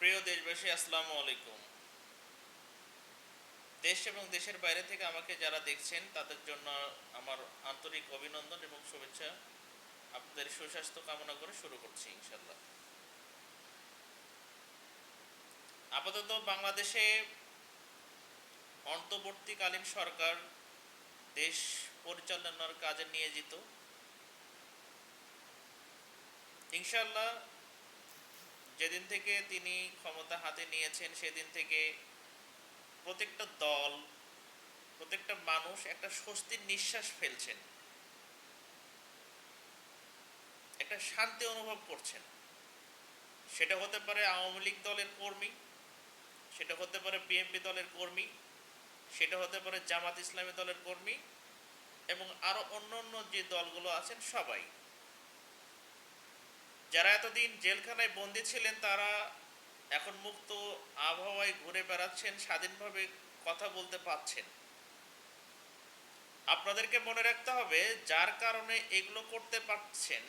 প্রিয় দেশবাসী, আসসালামু আলাইকুম। দেশ এবং দেশের বাইরে থেকে আমাকে যারা দেখছেন, তাদের জন্য আমার আন্তরিক অভিনন্দন এবং শুভেচ্ছা। আপনাদের সুস্বাস্থ্য কামনা করে শুরু করছি ইনশাল্লাহ আপাতত বাংলাদেশে অন্তর্বর্তীকালীন সরকার দেশ পরিচালনার কাজে নিয়োজিত। ইনশাল্লাহ যেদিন থেকে তিনি ক্ষমতা হাতে নিয়েছেন, সেদিন থেকে প্রত্যেকটা দল, প্রত্যেকটা মানুষ একটা স্বস্তির নিঃশ্বাস ফেলছেন। একটা শান্তি অনুভব করছেন। সেটা হতে পারে আওয়ামী লীগ দলের কর্মী, সেটা হতে পারে বিএনপি দলের কর্মী, সেটা হতে পারে জামাত ইসলামী দলের কর্মী এবং আরও অন্য অন্য যে দলগুলো আছেন সবাই। যারা এতদিন জেলখানায় বন্দী ছিলেন, তারা এখন মুক্ত আবহাওয়ায় ঘুরে বেড়াচ্ছেন, স্বাধীনভাবে কথা বলতে পারছেন। আপনাদেরকে মনে রাখতে হবে, যার কারণে এগুলো করতে পারছেন,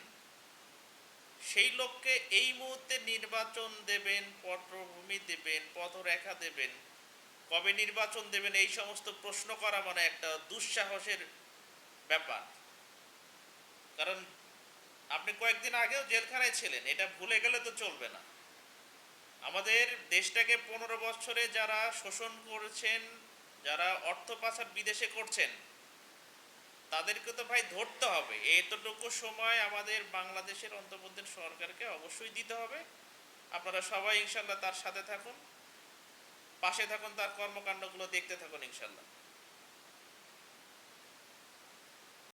সেই লোককে এই মুহূর্তে নির্বাচন দেবেন পটভূমি দেবেন, পথরেখা দেবেন, কবে নির্বাচন দেবেন, এই সমস্ত প্রশ্ন করা মানে একটা দুঃসাহসের ব্যাপার। কারণ আপনি কয়েকদিন আগেও জেলখানায় ছিলেন, এটা ভুলে গেলে তো চলবে না। আমাদের দেশটাকে পনেরো বছরে যারা শোষণ করেছেন, যারা অর্থ পাচার বিদেশে করছেন, তাদেরকে তো ভাই ধরতে হবে। এতটুকু সময় আমাদের বাংলাদেশের অন্তর্বর্তী সরকারকে অবশ্যই দিতে হবে। আপনারা সবাই ইনশাল্লাহ তার সাথে থাকুন, পাশে থাকুন, তার কর্মকাণ্ডগুলো দেখতে থাকুন ইনশাল্লাহ।